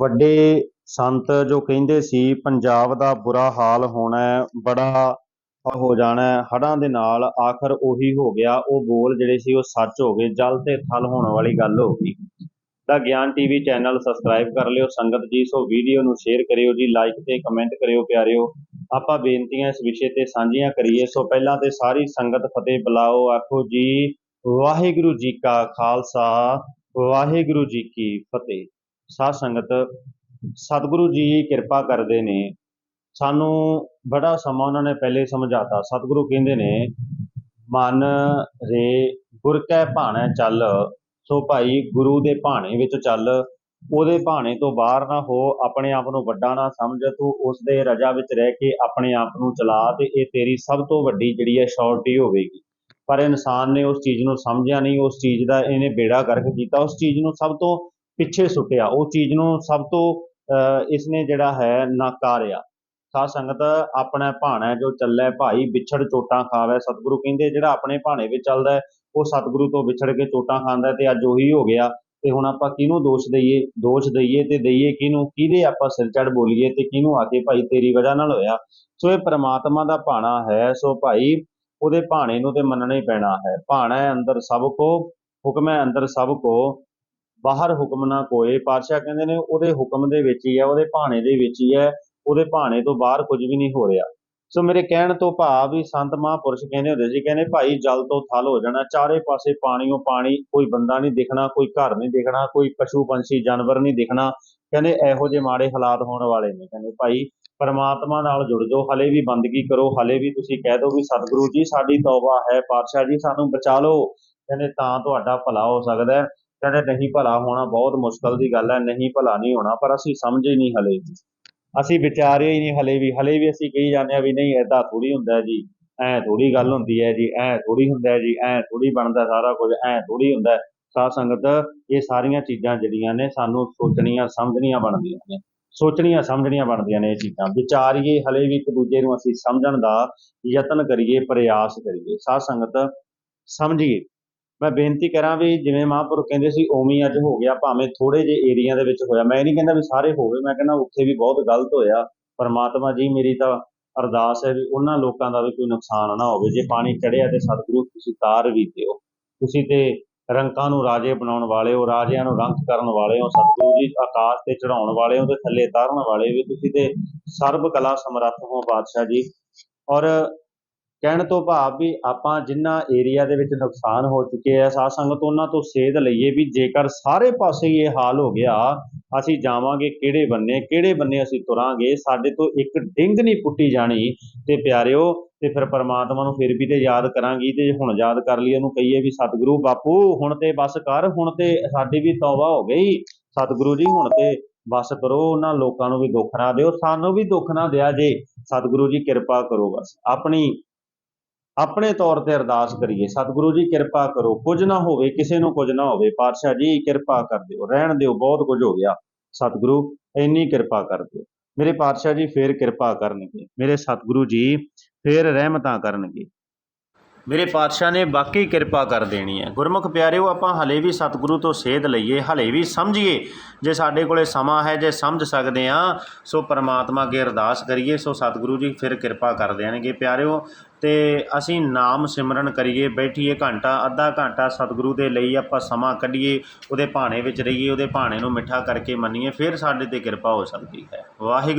ਵੱਡੇ ਸੰਤ ਜੋ ਕਹਿੰਦੇ ਸੀ, ਪੰਜਾਬ ਦਾ ਬੁਰਾ ਹਾਲ ਹੋਣਾ ਬੜਾ ਹੋ ਜਾਣਾ ਹੈ। ਹੜ੍ਹਾਂ ਦੇ ਨਾਲ ਆਖਰ ਉਹੀ ਹੋ ਗਿਆ। ਉਹ ਬੋਲ ਜਿਹੜੇ ਸੀ, ਉਹ ਸੱਚ ਹੋ ਗਏ, ਜਲ ਤੇ ਥਲ ਹੋਣ ਵਾਲੀ ਗੱਲ ਹੋ ਗਈ। ਦਾ ਗਿਆਨ ਟੀਵੀ ਚੈਨਲ ਸਬਸਕ੍ਰਾਈਬ ਕਰ ਲਿਓ। ਸੰਗਤ ਜੀ, ਸੋ ਵੀਡੀਓ ਨੂੰ ਸ਼ੇਅਰ ਕਰਿਓ ਜੀ ਲਾਈਕ ਤੇ ਕਮੈਂਟ ਕਰਿਓ ਪਿਆਰਿਓ। ਆਪਾਂ ਬੇਨਤੀਆਂ ਇਸ ਵਿਸ਼ੇ ਤੇ ਸਾਂਝੀਆਂ ਕਰੀਏ। ਸੋ ਪਹਿਲਾਂ ਤੇ ਸਾਰੀ ਸੰਗਤ ਫਤਿਹ ਬੁਲਾਓ। ਆਖੋ ਜੀ, ਵਾਹਿਗੁਰੂ ਜੀ ਕਾ ਖਾਲਸਾ, ਵਾਹਿਗੁਰੂ ਜੀ ਕੀ ਫਤਿਹ। ਸਾਧ ਸੰਗਤ, ਸਤਿਗੁਰੂ ਜੀ ਕਿਰਪਾ ਕਰਦੇ ਨੇ। ਸਾਨੂੰ ਬੜਾ ਸਮਾਂ ਉਹਨਾਂ ਨੇ ਪਹਿਲੇ ਸਮਝਾਤਾ। ਸਤਿਗੁਰੂ ਕਹਿੰਦੇ ਨੇ, ਮਨ ਰੇ ਗੁਰ ਕੈ ਭਾਣੈ ਚੱਲ, ਸੋ ਭਾਈ ਗੁਰੂ ਦੇ ਭਾਣੇ ਵਿੱਚ ਚੱਲ। ਉਹਦੇ ਭਾਣੇ ਤੋਂ ਬਾਹਰ ਨਾ ਹੋ, ਆਪਣੇ ਆਪ ਨੂੰ ਵੱਡਾ ਨਾ ਸਮਝ। ਤੂੰ ਉਸ ਦੇ ਰਜਾ ਵਿੱਚ ਰਹਿ ਕੇ ਆਪਣੇ ਆਪ ਨੂੰ ਚਲਾ ਤੇ ਇਹ ਤੇਰੀ ਸਭ ਤੋਂ ਵੱਡੀ ਜਿਹੜੀ ਹੈ ਸ਼ੌਰਟੀ ਹੋਵੇਗੀ। ਪਰ ਇਨਸਾਨ ਨੇ ਉਸ ਚੀਜ਼ ਨੂੰ ਸਮਝਿਆ ਨਹੀਂ, ਉਸ ਚੀਜ਼ ਦਾ ਇਹਨੇ ਬੇੜਾ ਗਰਕ ਕੀਤਾ। ਉਸ ਚੀਜ਼ ਨੂੰ ਸਭ ਤੋਂ ਪਿੱਛੇ ਸੁੱਟਿਆ। ਉਹ ਚੀਜ਼ ਨੂੰ ਸਭ ਤੋਂ ਅਹ, ਇਸਨੇ ਜਿਹੜਾ ਹੈ ਨਾਕਾਰਿਆ। ਸਾਧ ਸੰਗਤ ਆਪਣਾ ਭਾਣਾ ਜੋ ਚੱਲੇ ਭਾਈ ਵਿਛੜ ਚੋਟਾਂ ਖਾਵੇ। ਸਤਿਗੁਰੂ ਕਹਿੰਦੇ ਜਿਹੜਾ ਆਪਣੇ ਭਾਣੇ ਵਿੱਚ ਚੱਲਦਾ ਹੈ ਉਹ ਸਤਿਗੁਰੂ ਤੋਂ ਵਿਛੜ ਕੇ ਚੋਟਾਂ ਖਾਂਦਾ ਤੇ ਅੱਜ ਉਹੀ ਹੋ ਗਿਆ। ਤੇ ਹੁਣ ਆਪਾਂ ਕਿਹਨੂੰ ਦੋਸ਼ ਦਈਏ? ਦੋਸ਼ ਦਈਏ ਤੇ ਦਈਏ ਕਿਹਨੂੰ? ਕਿਹਦੇ ਆਪਾਂ ਸਿਰ ਚੜ ਬੋਲੀਏ ਤੇ ਕਿਹਨੂੰ ਆ ਕੇ ਭਾਈ ਤੇਰੀ ਵਜ੍ਹਾ ਨਾਲ ਹੋਇਆ? ਸੋ ਇਹ ਪ੍ਰਮਾਤਮਾ ਦਾ ਭਾਣਾ ਹੈ। ਸੋ ਭਾਈ ਉਹਦੇ ਭਾਣੇ ਨੂੰ ਤੇ ਮੰਨਣਾ ਹੀ ਪੈਣਾ ਹੈ। ਭਾਣਾ ਹੈ ਅੰਦਰ ਸਭ ਕੋ ਹੁਕਮ ਹੈ ਅੰਦਰ ਸਭ ਕੋ। ਬਾਹਰ ਹੁਕਮ ਨਾ ਕੋਏ। ਪਾਤਸ਼ਾਹ ਕਹਿੰਦੇ ਨੇ ਉਹਦੇ ਹੁਕਮ ਦੇ ਵਿੱਚ ਹੀ ਹੈ ਉਹਦੇ ਭਾਣੇ ਦੇ ਵਿੱਚ ਹੀ ਹੈ ਉਹਦੇ ਭਾਣੇ ਤੋਂ ਬਾਹਰ ਕੁਝ ਵੀ ਨਹੀਂ ਹੋ ਰਿਹਾ। ਸੋ ਮੇਰੇ ਕਹਿਣ ਤੋਂ ਭਾਵ ਵੀ ਸੰਤ ਮਹਾਂਪੁਰਸ਼ ਕਹਿੰਦੇ ਹੁੰਦੇ ਸੀ, ਕਹਿੰਦੇ ਭਾਈ ਜਲ ਤੋਂ ਥਲ ਹੋ ਜਾਣਾ, ਚਾਰੇ ਪਾਸੇ ਪਾਣੀਓ ਪਾਣੀ, ਕੋਈ ਬੰਦਾ ਨਹੀਂ ਦਿਖਣਾ, ਕੋਈ ਘਰ ਨਹੀਂ ਦਿਖਣਾ, ਕੋਈ ਪਸ਼ੂ ਪੰਛੀ, ਜਾਨਵਰ ਨਹੀਂ ਦਿਖਣਾ। ਕਹਿੰਦੇ ਇਹੋ ਜਿਹੇ ਮਾੜੇ ਹਾਲਾਤ ਹੋਣ ਵਾਲੇ ਨੇ। ਕਹਿੰਦੇ ਭਾਈ ਪਰਮਾਤਮਾ ਨਾਲ ਜੁੜ ਜਾਓ, ਹਲੇ ਵੀ ਬੰਦਗੀ ਕਰੋ, ਹਲੇ ਵੀ ਤੁਸੀਂ ਕਹਿ ਦਿਓ ਵੀ ਸਤਿਗੁਰੂ ਜੀ, ਸਾਡੀ ਤੌਬਾ ਹੈ, ਪਾਤਸ਼ਾਹ ਜੀ, ਸਾਨੂੰ ਬਚਾ ਲਓ। ਕਹਿੰਦੇ ਤਾਂ ਤੁਹਾਡਾ ਭਲਾ ਹੋ ਸਕਦਾ ਹੈ। ਕਹਿੰਦੇ ਨਹੀਂ ਭਲਾ ਹੋਣਾ ਬਹੁਤ ਮੁਸ਼ਕਲ ਦੀ ਗੱਲ ਹੈ, ਨਹੀਂ ਭਲਾ ਨਹੀਂ ਹੋਣਾ, ਪਰ ਅਸੀਂ ਸਮਝੇ ਨਹੀਂ ਹਲੇ ਵੀ ਅਸੀਂ ਵਿਚਾਰੇ ਹੀ ਨਹੀਂ ਹਲੇ ਵੀ ਹਲੇ ਵੀ ਅਸੀਂ ਕਹੀ ਜਾਂਦੇ ਆ ਵੀ ਨਹੀਂ ਐਦਾਂ ਥੋੜੀ ਹੁੰਦਾ ਜੀ, ਐ ਥੋੜੀ ਗੱਲ ਹੁੰਦੀ ਹੈ ਜੀ, ਐ ਥੋੜੀ ਹੁੰਦਾ ਜੀ, ਐ ਥੋੜੀ ਬਣਦਾ ਸਾਰਾ ਕੁਝ, ਐ ਥੋੜੀ ਹੁੰਦਾ ਹੈ। ਸਾਧ ਸੰਗਤ, ਇਹ ਸਾਰੀਆਂ ਚੀਜ਼ਾਂ ਜਿਹੜੀਆਂ ਨੇ ਸਾਨੂੰ ਸੋਚਣੀਆਂ, ਸਮਝਣੀਆਂ ਬਣਦੀਆਂ ਨੇ। ਸੋਚਣੀਆਂ, ਸਮਝਣੀਆਂ ਬਣਦੀਆਂ ਨੇ ਇਹ ਚੀਜ਼ਾਂ। ਵਿਚਾਰੀਏ ਹਲੇ ਵੀ ਇੱਕ ਦੂਜੇ ਨੂੰ ਅਸੀਂ ਸਮਝਣ ਦਾ ਯਤਨ ਕਰੀਏ, ਪ੍ਰਯਾਸ ਕਰੀਏ। ਸਾਧ ਸੰਗਤ, ਸਮਝੀਏ। ਮੈਂ ਬੇਨਤੀ ਕਰਾਂ ਵੀ ਜਿਵੇਂ ਮਹਾਂਪੁਰਖ ਕਹਿੰਦੇ ਸੀ, ਉਵੇਂ ਅੱਜ ਹੋ ਗਿਆ, ਭਾਵੇਂ ਥੋੜੇ ਜਿਹੇ ਏਰੀਆ ਦੇ ਵਿੱਚ ਹੋਇਆ। ਮੈਂ ਨਹੀਂ ਕਹਿੰਦਾ ਵੀ ਸਾਰੇ ਹੋਵੇ ਮੈਂ ਕਹਿੰਦਾ ਉੱਥੇ ਵੀ ਬਹੁਤ ਗਲਤ ਹੋਇਆ। ਪਰਮਾਤਮਾ ਜੀ ਮੇਰੀ ਤਾਂ ਅਰਦਾਸ ਹੈ ਵੀ ਉਹਨਾਂ ਲੋਕਾਂ ਦਾ ਵੀ ਕੋਈ ਨੁਕਸਾਨ ਨਾ ਹੋਵੇ। ਜੇ ਪਾਣੀ ਚੜਿਆ ਤੇ ਸਤਿਗੁਰੂ, ਤੁਸੀਂ ਤਾਰ ਵੀ ਦਿਓ। ਤੁਸੀਂ ਤੇ ਰੰਕਾਂ ਨੂੰ ਰਾਜੇ ਬਣਾਉਣ ਵਾਲੇ ਹੋ, ਰਾਜਿਆਂ ਨੂੰ ਰੰਗ ਕਰਨ ਵਾਲੇ ਹੋ, ਸਤਿਗੁਰੂ ਜੀ ਆਕਾਸ਼ ਤੇ ਚੜਾਉਣ ਵਾਲੇ ਹੋ ਤੇ ਥੱਲੇ ਤਾਰਨ ਵਾਲੇ ਵੀ ਤੁਸੀਂ ਤੇ ਸਰਬ ਕਲਾ ਸਮਰੱਥ ਹੋ ਬਾਦਸ਼ਾਹ ਜੀ। ਔਰ ਕਹਿਣ ਤੋਂ ਭਾਵ ਵੀ ਆਪਾਂ ਜਿੰਨਾ ਏਰੀਆ ਦੇ ਵਿੱਚ ਨੁਕਸਾਨ ਹੋ ਚੁੱਕੇ ਆ ਸਾਧ ਸੰਗਤ ਉਹਨਾਂ ਤੋਂ ਸੇਧ ਲਈਏ ਵੀ ਜੇਕਰ ਸਾਰੇ ਪਾਸੇ ਹੀ ਇਹ ਹਾਲ ਹੋ ਗਿਆ, ਅਸੀਂ ਜਾਵਾਂਗੇ ਕਿਹੜੇ ਬੰਨੇ ਕਿਹੜੇ ਬੰਨੇ ਅਸੀਂ ਤੁਰਾਂਗੇ, ਸਾਡੇ ਤੋਂ ਇੱਕ ਡਿੰਗ ਨਹੀਂ ਪੁੱਟੀ ਜਾਣੀ। ਤੇ ਪਿਆਰਿਓ, ਤੇ ਫਿਰ ਪਰਮਾਤਮਾ ਨੂੰ ਫਿਰ ਵੀ ਤੇ ਯਾਦ ਕਰਾਂਗੀ ਤੇ ਹੁਣ ਯਾਦ ਕਰ ਲਈ ਉਹਨੂੰ ਕਹੀਏ ਵੀ, ਸਤਿਗੁਰੂ ਬਾਪੂ, ਹੁਣ ਤੇ ਬਸ ਕਰ, ਹੁਣ ਤੇ ਸਾਡੀ ਵੀ ਤੌਬਾ ਹੋ ਗਈ। ਸਤਿਗੁਰੂ ਜੀ, ਹੁਣ ਤੇ ਬਸ ਕਰੋ, ਉਹਨਾਂ ਲੋਕਾਂ ਨੂੰ ਵੀ ਦੁੱਖ ਨਾ ਦਿਓ, ਸਾਨੂੰ ਵੀ ਦੁੱਖ ਨਾ ਦਿਆ ਜੇ। ਸਤਿਗੁਰੂ ਜੀ, ਕਿਰਪਾ ਕਰੋ ਬਸ। ਆਪਣੀ ਆਪਣੇ ਤੌਰ ਤੇ ਅਰਦਾਸ ਕਰੀਏ, ਸਤਿਗੁਰੂ ਜੀ, ਕਿਰਪਾ ਕਰੋ। ਕੁਝ ਨਾ ਹੋਵੇ, ਕਿਸੇ ਨੂੰ ਕੁਝ ਨਾ ਹੋਵੇ, ਪਾਤਸ਼ਾਹ ਜੀ, ਕਿਰਪਾ ਕਰ ਦਿਓ, ਰਹਿਣ ਦਿਓ, ਬਹੁਤ ਕੁਝ ਹੋ ਗਿਆ। ਸਤਿਗੁਰੂ, ਇੰਨੀ ਕਿਰਪਾ ਕਰ ਦਿਓ। ਮੇਰੇ ਪਾਤਸ਼ਾਹ ਜੀ, ਫੇਰ ਕਿਰਪਾ ਕਰਨਗੇ। ਮੇਰੇ ਸਤਿਗੁਰੂ ਜੀ, ਫੇਰ ਰਹਿਮਤਾਂ ਕਰਨਗੇ। ਮੇਰੇ ਪਾਤਸ਼ਾਹ ਨੇ ਬਾਕੀ ਕਿਰਪਾ ਕਰ ਦੇਣੀ ਹੈ। ਗੁਰਮੁਖ ਪਿਆਰਿਓ, ਆਪਾਂ ਹਲੇ ਵੀ ਸਤਿਗੁਰੂ ਤੋਂ ਸੇਧ ਲਈਏ, ਹਲੇ ਵੀ ਸਮਝੀਏ। ਜੇ ਸਾਡੇ ਕੋਲੇ ਸਮਾਂ ਹੈ, ਜੇ ਸਮਝ ਸਕਦੇ ਆ ਸੋ ਪਰਮਾਤਮਾ ਅੱਗੇ ਅਰਦਾਸ ਕਰੀਏ, ਸੋ ਸਤਿਗੁਰੂ ਜੀ ਫਿਰ ਕਿਰਪਾ ਕਰ ਦੇਣਗੇ। ਪਿਆਰਿਓ, ਤੇ ਅਸੀਂ ਨਾਮ ਸਿਮਰਨ ਕਰੀਏ, ਬੈਠੀਏ ਘੰਟਾ, ਅੱਧਾ ਘੰਟਾ ਸਤਿਗੁਰੂ ਦੇ ਲਈ ਆਪਾਂ ਸਮਾਂ ਕੱਢੀਏ, ਉਹਦੇ ਭਾਣੇ ਵਿੱਚ ਰਹੀਏ, ਉਹਦੇ ਭਾਣੇ ਨੂੰ ਮਿੱਠਾ ਕਰਕੇ ਮੰਨੀਏ, ਫਿਰ ਸਾਡੇ ਤੇ ਕਿਰਪਾ ਹੋ ਸਕਦੀ ਹੈ। ਵਾਹਿਗੁਰੂ